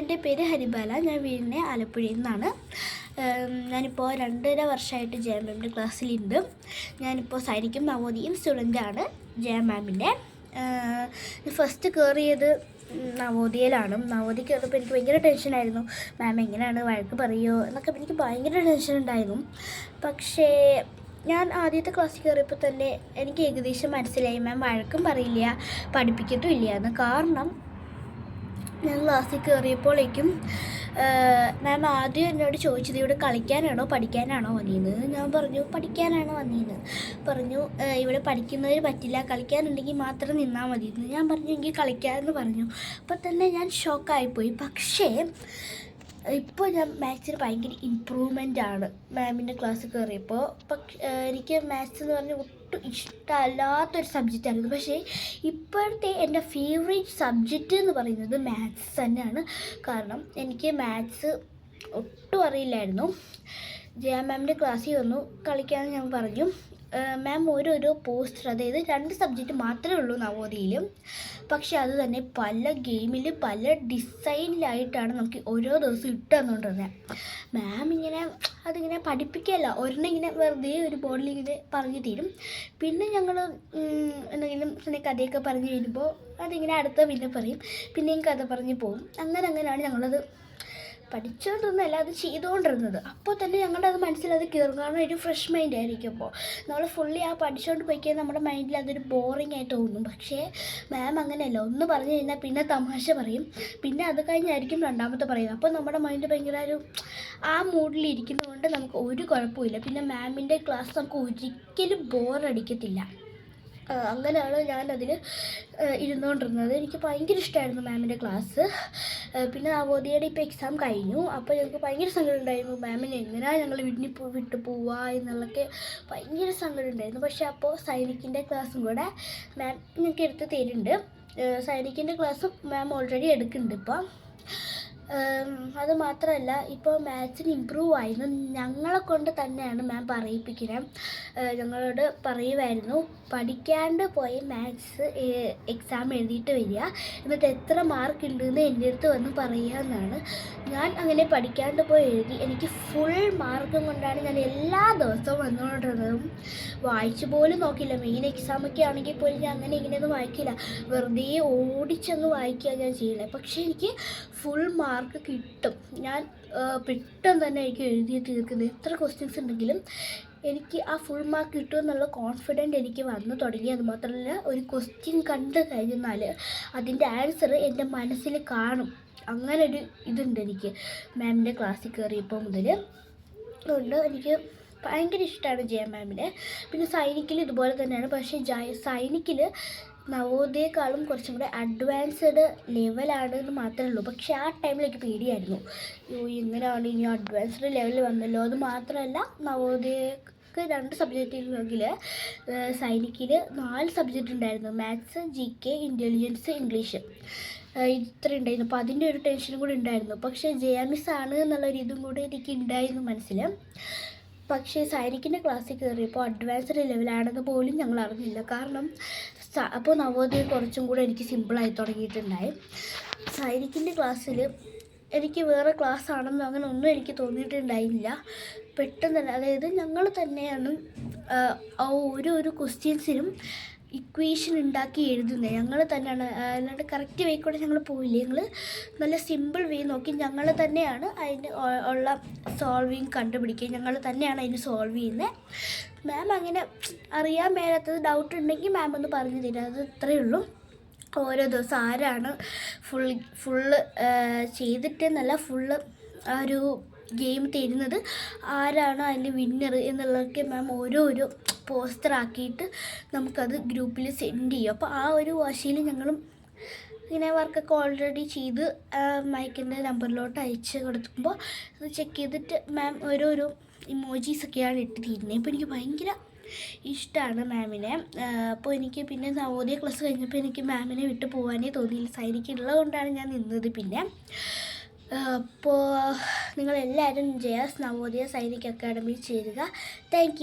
എന്റെ പേര് ഹരിബാല. ഞാൻ വീടിനെ ആലപ്പുഴയിൽ നിന്നാണ്. ഞാനിപ്പോൾ രണ്ടര വർഷമായിട്ട് ജയ മാമിന്റെ ക്ലാസ്സിലുണ്ട്. ഞാനിപ്പോൾ സൈനിക്കും നവോദിയും സ്റ്റുഡന്റാണ് ജയ മാമിന്റെ ഫസ്റ്റ് കയറിയത് നവോദയയിലാണ് നവോദയ കയറിയപ്പോൾ എനിക്ക് ഭയങ്കര ടെൻഷനായിരുന്നു മാം എങ്ങനെയാണ്? വഴക്ക് പറയുമോ എന്നൊക്കെ എനിക്ക് ഭയങ്കര ടെൻഷൻ ഉണ്ടായിരുന്നു. പക്ഷേ ഞാൻ ആദ്യത്തെ ക്ലാസ്സിൽ കയറിയപ്പോൾ തന്നെ എനിക്ക് ഏകദേശം മനസ്സിലായി. മാം വഴക്കും പറയില്ല. പഠിപ്പിക്കത്തും ഇല്ല. കാരണം ഞാൻ ക്ലാസ്സിൽ കയറിയപ്പോഴേക്കും മാം ആദ്യം എന്നോട് ചോദിച്ചത് ഇവിടെ കളിക്കാനാണോ പഠിക്കാനാണോ വന്നിരുന്നത് ഞാൻ പറഞ്ഞു പഠിക്കാനാണ് വന്നിരുന്നത് പറഞ്ഞു ഇവിടെ പഠിക്കുന്നതിന് പറ്റില്ല കളിക്കാനുണ്ടെങ്കിൽ മാത്രം നിന്നാൽ മതി ഞാൻ പറഞ്ഞു എനിക്ക് കളിക്കാമെന്ന് പറഞ്ഞു. അപ്പോൾ തന്നെ ഞാൻ ഷോക്കായിപ്പോയി. പക്ഷേ ഇപ്പോൾ ഞാൻ മാത്സിന് ഭയങ്കര ഇമ്പ്രൂവ്മെന്റ് ആണ്. മാമിന്റെ ക്ലാസ് കയറിയപ്പോൾ പക്ഷേ എനിക്ക് മാത്സ് എന്ന് പറഞ്ഞാൽ ഒട്ടും ഇഷ്ടമല്ലാത്തൊരു സബ്ജക്റ്റായിരുന്നു പക്ഷേ ഇപ്പോഴത്തെ എന്റെ ഫേവറേറ്റ് സബ്ജക്റ്റ് എന്ന് പറയുന്നത് മാത്സ് തന്നെയാണ്. കാരണം എനിക്ക് മാത്സ് ഒട്ടും അറിയില്ലായിരുന്നു. ജയ മാമിന്റെ ക്ലാസ്സിൽ വന്നു കളിക്കാൻ ഞാൻ പറഞ്ഞു. മാം ഓരോരോ പോസ്റ്റർ അതായത് രണ്ട് സബ്ജക്റ്റ് മാത്രമേ ഉള്ളൂ നവോദയയിലും. പക്ഷെ അത് തന്നെ പല ഗെയിമിൽ പല ഡിസൈനിലായിട്ടാണ് നമുക്ക് ഓരോ ദിവസം ഇട്ട് തന്നുകൊണ്ടിരുന്നത് മാം ഇങ്ങനെ അതിങ്ങനെ പഠിപ്പിക്കുകയല്ല. ഒരെണ്ണം ഇങ്ങനെ വെറുതെ ഒരു ബോർഡിൽ ഇങ്ങനെ പറഞ്ഞു തരും. പിന്നെ ഞങ്ങൾ എന്തെങ്കിലും പിന്നെ കഥയൊക്കെ പറഞ്ഞു വരുമ്പോൾ അതിങ്ങനെ അടുത്ത പിന്നെ പറയും. പിന്നെയും കഥ പറഞ്ഞു പോകും. അങ്ങനെ അങ്ങനെയാണ് ഞങ്ങളത് പഠിച്ചുകൊണ്ടിരുന്നല്ല അത് ചെയ്തുകൊണ്ടിരുന്നത് അപ്പോൾ തന്നെ ഞങ്ങളുടെ അത് മനസ്സിൽ അത് കയറും. കാരണം ഒരു ഫ്രഷ് മൈൻഡ് ആയിരിക്കും അപ്പോൾ നമ്മൾ ഫുള്ളി ആ പഠിച്ചുകൊണ്ട് പോയിക്കാൻ നമ്മുടെ മൈൻഡിൽ അതൊരു ബോറിംഗ് ആയി തോന്നും. പക്ഷേ മാം അങ്ങനെയല്ല. ഒന്ന് പറഞ്ഞു കഴിഞ്ഞാൽ പിന്നെ തമാശ പറയും. പിന്നെ അത് കഴിഞ്ഞായിരിക്കും രണ്ടാമത്തെ പറയുന്നത്. അപ്പോൾ നമ്മുടെ മൈൻഡ് ഭയങ്കര ഒരു ആ മൂഡിൽ ഇരിക്കുന്നതുകൊണ്ട് നമുക്ക് ഒരു കുഴപ്പമില്ല പിന്നെ മാമിന്റെ ക്ലാസ് നമുക്ക് ഒരിക്കലും ബോറടിക്കത്തില്ല അങ്ങനെയാണ് ഞാനതിൽ ഇരുന്നുകൊണ്ടിരുന്നത് എനിക്ക് ഭയങ്കര ഇഷ്ടമായിരുന്നു മാമിന്റെ ക്ലാസ് പിന്നെ നവോദയയുടെ ഇപ്പോൾ എക്സാം കഴിഞ്ഞു. അപ്പോൾ ഞങ്ങൾക്ക് ഭയങ്കര സങ്കടം ഉണ്ടായിരുന്നു. മാമിന് എങ്ങനെയാണ് ഞങ്ങൾ വീട്ടിൽ പോ വിട്ടു പോവുക എന്നുള്ളൊക്കെ ഭയങ്കര സങ്കടം ഉണ്ടായിരുന്നു. പക്ഷേ അപ്പോൾ സൈനിക്കിന്റെ ക്ലാസ്സും കൂടെ മാം ഞങ്ങൾക്ക് എടുത്ത് തരുന്നുണ്ട്. സൈനിക്കിന്റെ ക്ലാസ്സും മാം ഓൾറെഡി എടുക്കുന്നുണ്ട് ഇപ്പോൾ അത് മാത്രമല്ല ഇപ്പോൾ മാത്സിന് ഇമ്പ്രൂവ് ആയിരുന്നു. ഞങ്ങളെ കൊണ്ട് തന്നെയാണ് മാം പറയിപ്പിക്കുന്നത് ഞങ്ങളോട് പറയുമായിരുന്നു പഠിക്കാണ്ട് പോയി മാത്സ് എക്സാം എഴുതിയിട്ട് വരിക. എന്നിട്ട് എത്ര മാർക്ക് ഉണ്ടെന്ന് എന്റെ അടുത്ത് വന്ന് പറയുക എന്നാണ്. ഞാൻ അങ്ങനെ പഠിക്കാണ്ട് പോയി എഴുതി എനിക്ക് ഫുൾ മാർക്കും കൊണ്ടാണ് ഞാൻ എല്ലാ ദിവസവും വന്നുകൊണ്ടിരുന്നതും വായിച്ചു പോലും നോക്കില്ല മെയിൻ എക്സാമൊക്കെ ആണെങ്കിൽ പോലും ഞാൻ അങ്ങനെ ഇങ്ങനെയൊന്നും വായിക്കില്ല. വെറുതെ ഓടിച്ചങ്ങ് വായിക്കുക ഞാൻ ചെയ്യില്ല പക്ഷേ എനിക്ക് ഫുൾ മാർക്ക് കിട്ടും. ഞാൻ പെട്ടെന്ന് തന്നെ എനിക്ക് എഴുതി തീർക്കുന്നത് എത്ര ക്വസ്റ്റ്യൻസ് ഉണ്ടെങ്കിലും എനിക്ക് ആ ഫുൾ മാർക്ക് കിട്ടുമെന്നുള്ള കോൺഫിഡന്റ് എനിക്ക് വന്നു തുടങ്ങി. അത് മാത്രമല്ല ഒരു ക്വസ്റ്റ്യൻ കണ്ടു കഴിഞ്ഞാൽ അതിന്റെ ആൻസർ എന്റെ മനസ്സിൽ കാണും. അങ്ങനെ ഒരു ഇതുണ്ട് എനിക്ക്. മാമിന്റെ ക്ലാസ്സിൽ കയറിയപ്പോൾ മുതൽ അതുകൊണ്ട് എനിക്ക് ഭയങ്കര ഇഷ്ടമാണ് ജയ മാമിനെ പിന്നെ സൈനിക്കിൽ ഇതുപോലെ തന്നെയാണ്. പക്ഷേ സൈനിക്കിൽ നവോദയക്കാളും കുറച്ചും കൂടെ അഡ്വാൻസ്ഡ് ലെവലാണ് എന്ന് മാത്രമേ ഉള്ളൂ. പക്ഷേ ആ ടൈമിലേക്ക് പേടിയായിരുന്നു. അയ്യോ എങ്ങനെയാണ് ഇനി അഡ്വാൻസ്ഡ് ലെവലിൽ വന്നല്ലോ? അത് മാത്രമല്ല നവോദയക്ക് രണ്ട് സബ്ജക്റ്റിലെങ്കിൽ സൈനിക്കിൽ നാല് സബ്ജക്റ്റ് ഉണ്ടായിരുന്നു. Maths G K intelligence English ഇത്ര ഉണ്ടായിരുന്നു. അപ്പോൾ അതിന്റെ ഒരു ടെൻഷനും കൂടി ഉണ്ടായിരുന്നു. പക്ഷേ ജെ എം എസ് ആണ് എന്നുള്ളൊരു ഇതും കൂടി എനിക്ക് ഉണ്ടായിരുന്നു മനസ്സിൽ പക്ഷേ സൈനിക്കിന്റെ ക്ലാസ്സിൽ കയറിയപ്പോൾ അഡ്വാൻസ്ഡ് ലെവലാണെന്ന് പോലും ഞങ്ങൾ അറിഞ്ഞില്ല. കാരണം അപ്പോൾ നവോദയം കുറച്ചും കൂടെ എനിക്ക് സിമ്പിളായി തുടങ്ങിയിട്ടുണ്ടായി. സൈനിക്കിന്റെ ക്ലാസ്സിൽ എനിക്ക് വേറെ ക്ലാസ് ആണെന്നോ അങ്ങനെ ഒന്നും എനിക്ക് തോന്നിയിട്ടുണ്ടായില്ല. പെട്ടെന്ന് തന്നെ അതായത് ഞങ്ങൾ തന്നെയാണ് ഓരോ ഒരു ക്വസ്റ്റ്യൻസിനും ഇക്വേഷൻ ഉണ്ടാക്കി എഴുതുന്നത് ഞങ്ങൾ തന്നെയാണ് അല്ലാണ്ട് കറക്റ്റ് വേ കൂടെ ഞങ്ങൾ പോയില്ല? ഞങ്ങൾ നല്ല സിമ്പിൾ വേ നോക്കി ഞങ്ങൾ തന്നെയാണ് അതിന് ഉള്ള സോൾവിങ് കണ്ടുപിടിക്കുക ഞങ്ങൾ തന്നെയാണ് അതിന് സോൾവ് ചെയ്യുന്നത് മാം അങ്ങനെ അറിയാൻ മേലാത്തത് ഡൗട്ട് ഉണ്ടെങ്കിൽ മാം ഒന്ന് പറഞ്ഞു തരാം അത് ഇത്രയേ ഉള്ളൂ. ഓരോ ദിവസം ആരാണ് ഫുൾ ഫുള്ള് ചെയ്തിട്ടെന്നല്ല ഫുള്ള് ആ ഒരു ഗെയിം തരുന്നത്? ആരാണ് അതിന്റെ വിന്നർ എന്നുള്ളതൊക്കെ മാം ഓരോരോ പോസ്റ്റർ ആക്കിയിട്ട് നമുക്കത് ഗ്രൂപ്പിൽ സെൻഡ് ചെയ്യും. അപ്പോൾ ആ ഒരു വാശിയിൽ ഞങ്ങളും ഇങ്ങനെ വർക്കൊക്കെ ഓൾറെഡി ചെയ്ത് മൈക്കിന്റെ നമ്പറിലോട്ട് അയച്ച് കൊടുക്കുമ്പോൾ അത് ചെക്ക് ചെയ്തിട്ട് മാം ഓരോരോ ഇമോജീസൊക്കെയാണ് ഇട്ട് തീരുന്നത്. അപ്പോൾ എനിക്ക് ഭയങ്കര ഇഷ്ടമാണ് മാമിനെ അപ്പോൾ എനിക്ക് പിന്നെ നവോദയ ക്ലാസ് കഴിഞ്ഞപ്പോൾ എനിക്ക് മാമിനെ വിട്ട് പോകാനേ തോന്നിയില്ല. സൈനിക്ക് ഉള്ളതുകൊണ്ടാണ് ഞാൻ നിന്നത് പിന്നെ. അപ്പോൾ നിങ്ങളെല്ലാവരും ജയാസ് നവോദയ സൈനിക് അക്കാഡമിയിൽ ചേരുക. താങ്ക്